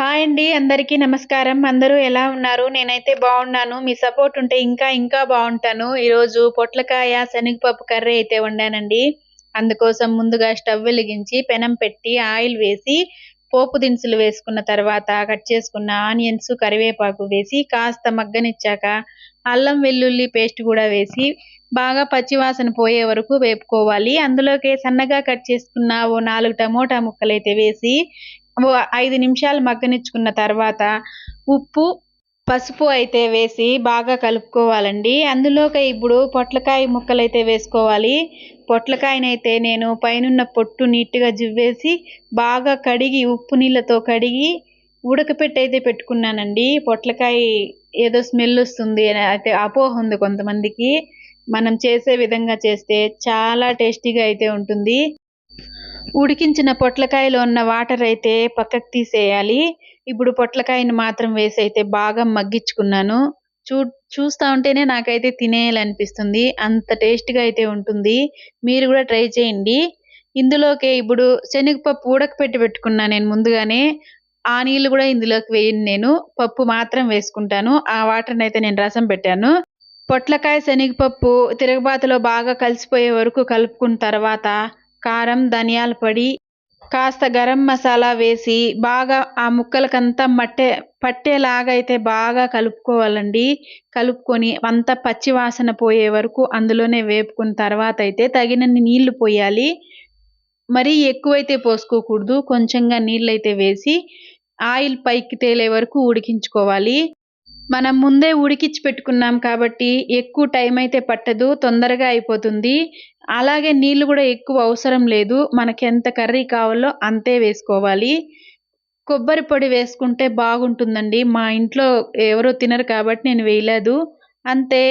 Hi అండి అందరికీ నమస్కారం. అందరూ ఎలా ఉన్నారు? నేనైతే బాగున్నాను. మీ సపోర్ట్ ఉంటే ఇంకా ఇంకా బాగుంటాను. ఈరోజు పొట్లకాయ శనగపప్పు కర్రీ అయితే వండానండి. అందుకోసం ముందుగా స్టవ్ వెలిగించి పెనం పెట్టి ఆయిల్ వేసి పోపు దినుసులు వేసుకున్న తర్వాత కట్ చేసుకున్న ఆనియన్స్ కరివేపాకు వేసి కాస్త మగ్గనిచ్చాక అల్లం వెల్లుల్లి పేస్ట్ కూడా వేసి బాగా పచ్చివాసన పోయే వరకు వేపుకోవాలి. అందులోకి సన్నగా కట్ చేసుకున్న ఓ నాలుగు టమోటా ముక్కలు అయితే వేసి ఐదు నిమిషాలు మగ్గనిచ్చుకున్న తర్వాత ఉప్పు పసుపు అయితే వేసి బాగా కలుపుకోవాలండి. అందులోకి ఇప్పుడు పొట్లకాయ ముక్కలు అయితే వేసుకోవాలి. పొట్లకాయనైతే నేను పైనున్న పొట్టు నీట్గా జివ్వేసి బాగా కడిగి ఉప్పు నీళ్ళతో కడిగి ఉడకపెట్టి అయితే పెట్టుకున్నానండి. పొట్లకాయ ఏదో స్మెల్ వస్తుంది అయితే అపోహ ఉంది కొంతమందికి. మనం చేసే విధంగా చేస్తే చాలా టేస్టీగా అయితే ఉంటుంది. ఉడికించిన పొట్లకాయలో ఉన్న వాటర్ అయితే పక్కకు తీసేయాలి. ఇప్పుడు పొట్లకాయని మాత్రం వేసి అయితే బాగా మగ్గించుకున్నాను. చూ చూస్తూ ఉంటేనే నాకైతే తినేయాలనిపిస్తుంది. అంత టేస్ట్గా అయితే ఉంటుంది. మీరు కూడా ట్రై చేయండి. ఇందులోకి ఇప్పుడు శనగపప్పు ఉడకపెట్టి పెట్టుకున్నాను నేను ముందుగానే. ఆ నీళ్ళు కూడా ఇందులోకి వేయను నేను. పప్పు మాత్రం వేసుకుంటాను. ఆ వాటర్ని అయితే నేను రసం పెట్టాను. పొట్లకాయ శనగపప్పు తిరగబాతలో బాగా కలిసిపోయే వరకు కలుపుకున్న తర్వాత కారం ధనియాల పొడి కాస్త గరం మసాలా వేసి బాగా ఆ ముక్కలకంతా మట్టే పట్టేలాగా అయితే బాగా కలుపుకోవాలండి. కలుపుకొని అంతా పచ్చి వాసన పోయే వరకు అందులోనే వేపుకున్న తర్వాత అయితే తగినన్ని నీళ్ళు పోయాలి. మరీ ఎక్కువైతే పోసుకోకూడదు. కొంచెంగా నీళ్ళైతే వేసి ఆయిల్ పైకి తేలే వరకు ఉడికించుకోవాలి. మనం ముందే ఉడికించి పెట్టుకున్నాం కాబట్టి ఎక్కువ టైం అయితే పట్టదు తొందరగా అయిపోతుంది. అలాగే నీళ్ళు కూడా ఎక్కువ అవసరం లేదు. మనకి ఎంత కర్రీ కావాలో అంతే వేసుకోవాలి. కొబ్బరి పొడి వేసుకుంటే బాగుంటుందండి. మా ఇంట్లో ఎవరో తినరు కాబట్టి నేను వేయలేదు. అంతే.